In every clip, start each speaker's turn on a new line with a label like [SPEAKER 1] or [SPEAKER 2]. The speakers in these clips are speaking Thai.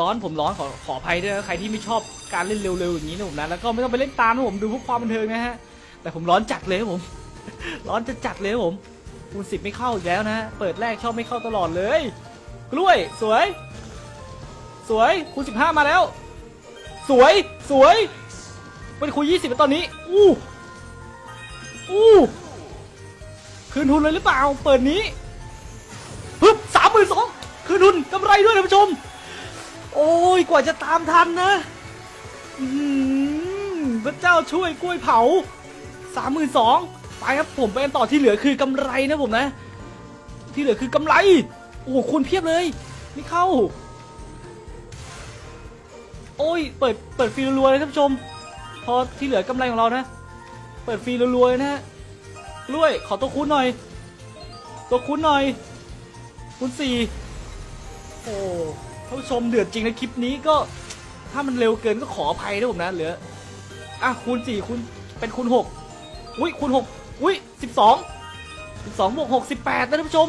[SPEAKER 1] ร้อนผมร้อนขอขออภัยด้วยนะใครที่ไม่ชอบการเล่นเร็วๆอย่างนี้นะผมนะแล้วก็ไม่ต้องไปเล่นตามนะผมดูเพื่อความบันเทิงนะฮะแต่ผมร้อนจัดเลยครับผม ร้อนจะจัดเลยครับผมคูณสิบไม่เข้าอีกแล้วนะฮะเปิดแรกชอบไม่เข้าตลอดเลย กล้วยสวย สวยคูณสิบห้ามาแล้ว สวยสวยเป็นคูณยี่สิบตอนนี้อู้อู้คืนทุนเลยหรือเปล่า เปิดนี้ฮึบสามหมื่นสองคืนทุนกำไรด้วยท่านผู้ชม โอ้ยกว่าจะตามทันนะอื้อหือพระเจ้าช่วยกล้วยเผาสามหมื่นสองไปครับผมไปต่อที่เหลือคือกำไรนะผมนะ ที่เหลือคือกำไร โอ้โหคูณเพียบเลย ไม่เข้า โอ้ย เปิดเปิดฟรีรัวๆเลยท่านผู้ชม พอที่เหลือกำไรของเรานะ เปิดฟรีรัวๆเลยนะฮะกล้วยขอตัวคูณหน่อย ตัวคูณหน่อยคูณสี่โอ้ ท่านผู้ชมเดือดจริงนะคลิปนี้ก็ ถ้ามันเร็วเกินก็ขออภัยด้วยผมนะเหลืออะคูณสี่คูณเป็นคูณหกอุ้ยคูณหกอุ้ยสิบสองสิบสองบวกหกสิบแปดนะท่านผู้ชม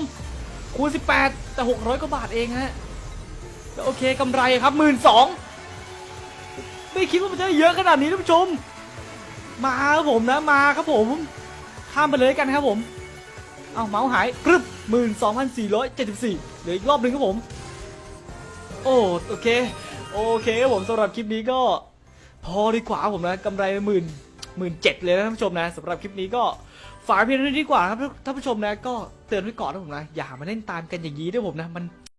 [SPEAKER 1] คูณสิบแปดแต่หกร้อยกว่าบาทเองฮะแล้วโอเคกำไรครับหมื่นสองไม่คิดว่ามันจะเยอะขนาดนี้ท่านผู้ชม มาครับผมนะมาครับผม ข้ามไปเลยกันครับผม เอาเมาส์หายกรึบหมื่นสองพันสี่ร้อยเจ็ดสิบสี่เหลืออีกรอบหนึ่งครับผม โอ้โอเค โอเคครับผมสำหรับคลิปนี้ก็ พอดีกว่าผมนะกำไรหมื่นหมื่นเจ็ดเลยนะท่านผู้ชมนะสำหรับคลิปนี้ก็ฝากเพียงเท่านี้ดีกว่าครับท่านผู้ชมนะ ก็เตือนไว้ก่อนนะผมนะ อย่ามาเล่นตามกันอย่างนี้ด้วยผมนะ มัน